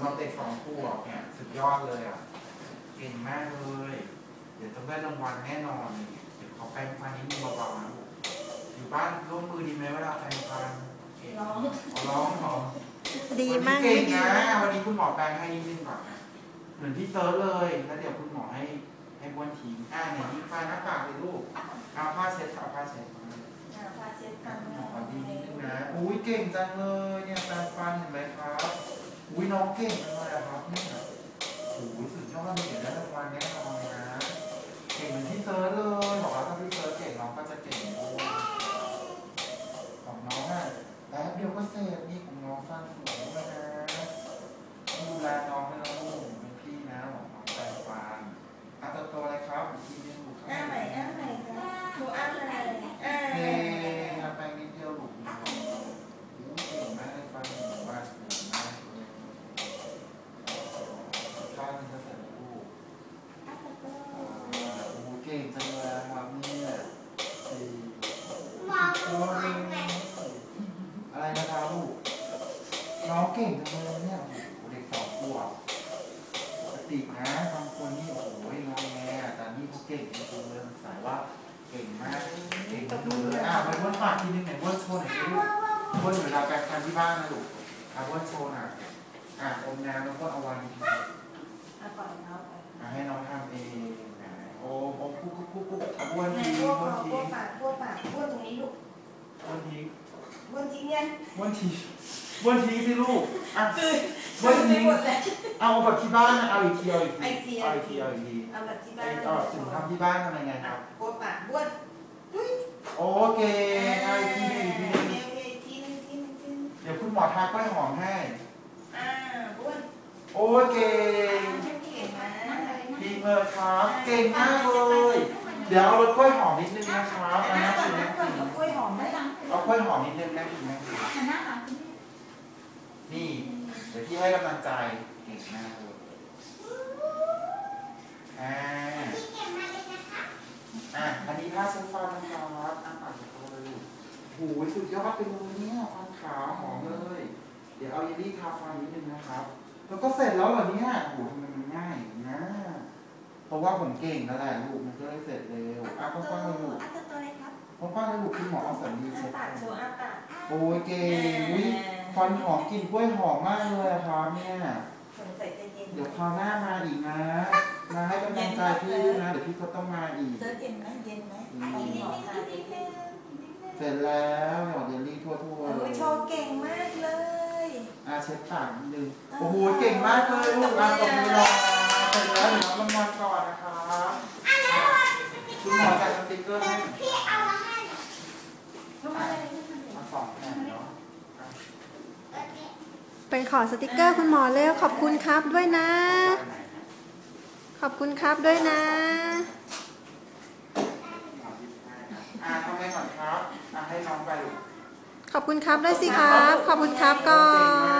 ำหรับเด็กสองขวบเนี่ยสุดยอดเลยอะเก่งมากเลย เดี๋ยวต้องได้รางวัลแน่นอนนี่เดี๋ยวขอแปรงฟันนิดนึงเบาๆนะลูกอยู่บ้านร่วมมือดีไหมเวลาแปรงฟันเก่งร้องอ๋อร้องเหรอดีมากวันนี้ไม่เก่งดีนะวันนี้คุณหมอแปลงให้นิดนึงก่อนนะเหมือนที่เซิร์ชเลยแล้วเดี๋ยวคุณหมอให้ให้บ้วนทิ้งอ่าเนี่ยยิ้มผ้าหน้าปากเลยลูกเอาผ้าเช็ดเอาผ้าเช็ดมาหน้าพาเช็ดอะกันคุณหมอดีนิดนึงนะอุ้ยเก่งจังเลยเนี่ยแปรงฟันเห็นไหมครับ อุ้ยน้องเก่งจังเลยอะครับเนี่ยโอ้ยสุดยอดเลยเดี๋ยวได้รางวัลแน่นอนนะ เก่งเหมือนที่เซิร์ชเลย บอกว่าถ้าพี่เซิร์ชเก่งน้องก็จะเก่งด้วยของน้องอะแป๊บเดียวก็เสร็จนี่ของน้องฟันสวยด้วยนะ ดูแลน้องให้นะลูกเป็นพี่นะบอกน้องแปลงฟันอะตัวโตเลยครับอีกทีนึงลูกครับ อ้าใหม่อ้าใหม่ค่ะหนูอ้าอะไรอ้า เฮ้ทำแปลงนิดเดียวลูกโอ้ยเก่งมากเลยฟันหนูว่าสวยมากเลยข้างหนึงก็เสร็จแล้วลูกอ่าโอ้ยเก่งจังเลยครับเนี่ยสี่โอ้ยอะไรนะครับลูก น้องเก่งจังเลยเนี่ยโอ้โหเด็กสองขวบปกตินะบางคนนี่โอ้โหงอแงแต่นี่เขาเก่งจริงๆเลยสายว่าเก่งมากเก่งเลยอะไปวนปากทีนึงไหนวนโชว์หน่อยสิลูกวนเวลาแปรงฟันที่บ้านนะลูกอะวนโชว์หน่อยอะอมน้ำแล้วก็เอาวางอะปล่อยน้องไปอะให้น้องทำเองนะโอ้โอ้คุกคุกคุกคุกวนแม่ทีบ้วนบ้วทีวนปากวนปากวนตรงนี้ลูกวนทีวนจริงยังบ้วนที บ้วนทีสิลูกอะคือบ้วนไม่ทีหมดเลยเอาแบบที่บ้านนะเอาอีกทีเอาอีกทีไอที เอาอีกทีเอาอีกทีเอาแบบที่บ้าไอ้นเอาถึงทำที่บ้านทำยังไงคอะรับบ้วนปากบ้วนอุ้ยโอเคเอาอีกทีหนึงอีกทีหนึงโอเคโอเคทีนึงทีนึงทีนึงเดี๋ยวคุณหมอทากล้วยหอมให้ อ่าบ้วนโอเคเก่งนะดีเลยครับ เก่งมากเลย เดี๋ยวเอารสกล้วยหอมนิดนึงนะครับอัอันนนั้นั้นนก่อนคือนะนะก่อนเอากล้วยหอมไหมเอากล้วยหอมนิดนึงนะคุณแม่ หันหน้าหาคุณแม่ นี่เดี๋ยวพี่ให้กำลังใจเก่งมากเลยอ่าอะอันนี้ผ้าเช็ดฟันนะครับอะปากจะโตเลยโอ้โหสุดยอดไปเลยเนี่ยฟันขาวหอมเลย เดี๋ยวเอาเยลลี่ทาฟันนิดนึงนะครับ แล้วก็เสร็จแล้วเหรอเนี่ยโอ้โหทำไมมันง่ายอย่างนี้นะ เพราะว่าผมเก่งนั่นแหละลูกมันก็เลยเสร็จเร็วอะป้องๆเลยลูกอัตตัวอะไรครับป้องๆเลยลูกคุณหมอเอาสำลีอ้าเช็ดปากโชว์อ้าปากโอ้ยเก่ง อุ๊ยฟันหอมกลิ่นกล้วยหอมมากเลยอะครับเนี่ย สงสัยจะเย็นเดี๋ยวคราวหน้ามาอีกนะ มาให้กำลังใจพี่ด้วยนะ เดี๋ยวพี่ก็ต้องมาอีก เซิร์ชเย็นไหมเย็นไหมอืมของหมอค่ะเย็นไหมเสร็จแล้วหยอดเยลลี่ทั่วๆโอ้เลยยโชว์เก่งมากเลย อาเช็ดปากนิดนึง โอ้โห เก่งมากเลยลูกมาตบมือรอเสร็จแล้วเดี๋ยวรับรางวัลก่อนนะครับคุณหมอจัดสติ๊กเกอร์ให้พี่เอามาให้ ทำอะไร มาสองแผ่นเนาะ ไปขอสติกเกอร์คุณหมอเร็วขอบคุณครับด้วยนะ ขอบคุณครับด้วยนะอ่าทำไงก่อนครับอ่าให้น้องไปลูกขอบคุณครับด้วยสิครับ ขอบคุณครับก่อเก่งมากน